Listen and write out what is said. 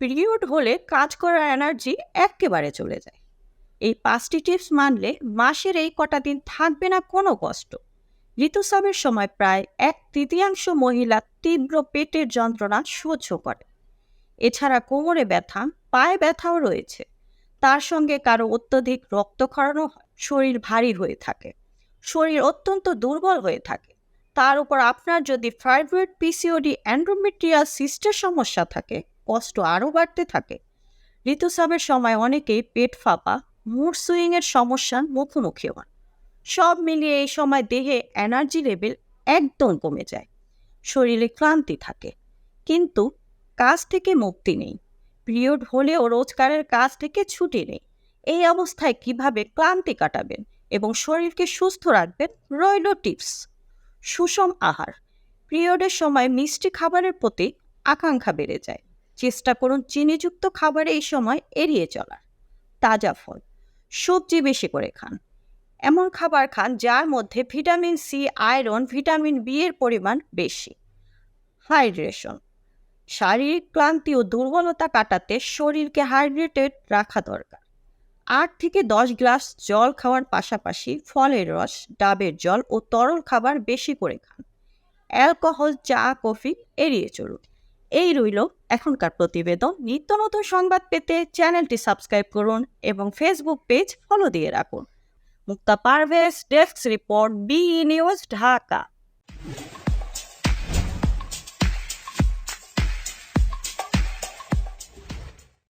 Period হলে কাজ করার এনার্জি একেবারে চলে যায়। এই পাঁচটি টিপস মানলে মাসের এই কটা দিন থাকবে না কোনো কষ্ট। ঋতুস্রাবের সময় প্রায় এক তৃতীয়াংশ মহিলা তীব্র পেটের যন্ত্রণা সহ্য করে। এছাড়া কোমরে ব্যথা, পায়ে ব্যথাও রয়েছে। তার সঙ্গে কারও অত্যধিক রক্তক্ষরণও শরীর ভারী হয়ে থাকে, শরীর অত্যন্ত দুর্বল হয়ে থাকে। তার উপর আপনার যদি ফাইব্রয়েড, পিসিওডি, অ্যান্ড্রোমেট্রিয়াল সিস্টের সমস্যা থাকে কষ্ট আরও বাড়তে থাকে। ঋতুস্রাবের সময় অনেকেই পেট ফাঁপা, মুড সুইংয়ের সমস্যার মুখোমুখি হন। সব মিলিয়ে এই সময় দেহে এনার্জি লেভেল একদম কমে যায়। শরীরে ক্লান্তি থাকে। কিন্তু কাজ থেকে মুক্তি নেই। পিরিয়ড হলেও রোজগারের কাজ থেকে ছুটি নেই। এই অবস্থায় কীভাবে ক্লান্তি কাটাবেন এবং শরীরকে সুস্থ রাখবেন রইল টিপস। সুষম আহার। পিরিয়ডের সময় মিষ্টি খাবারের প্রতি আকাঙ্ক্ষা বেড়ে যায়। চেষ্টা করুন চিনিযুক্ত খাবার এই সময় এড়িয়ে চলার। তাজা ফল, সবজি বেশি করে খান। এমন খাবার খান যার মধ্যে vitamin C, iron, vitamin B এর পরিমাণ বেশি। হাইড্রেশন, শারীরিক ক্লান্তি ও দুর্বলতা কাটাতে শরীরকে হাইড্রেটেড রাখা দরকার। আট থেকে দশ গ্লাস জল খাওয়ার পাশাপাশি ফলের রস, ডাবের জল ও তরল খাবার বেশি করে খান। অ্যালকোহল, চা, কফি এড়িয়ে চলুন। এই রইল এখনকার প্রতিবেদন। নিত্য নতুন সংবাদ পেতে চ্যানেলটি সাবস্ক্রাইব করুন এবং ফেসবুক পেজ ফলো দিয়ে রাখুন। Mukta Parvez desk report B news Dhaka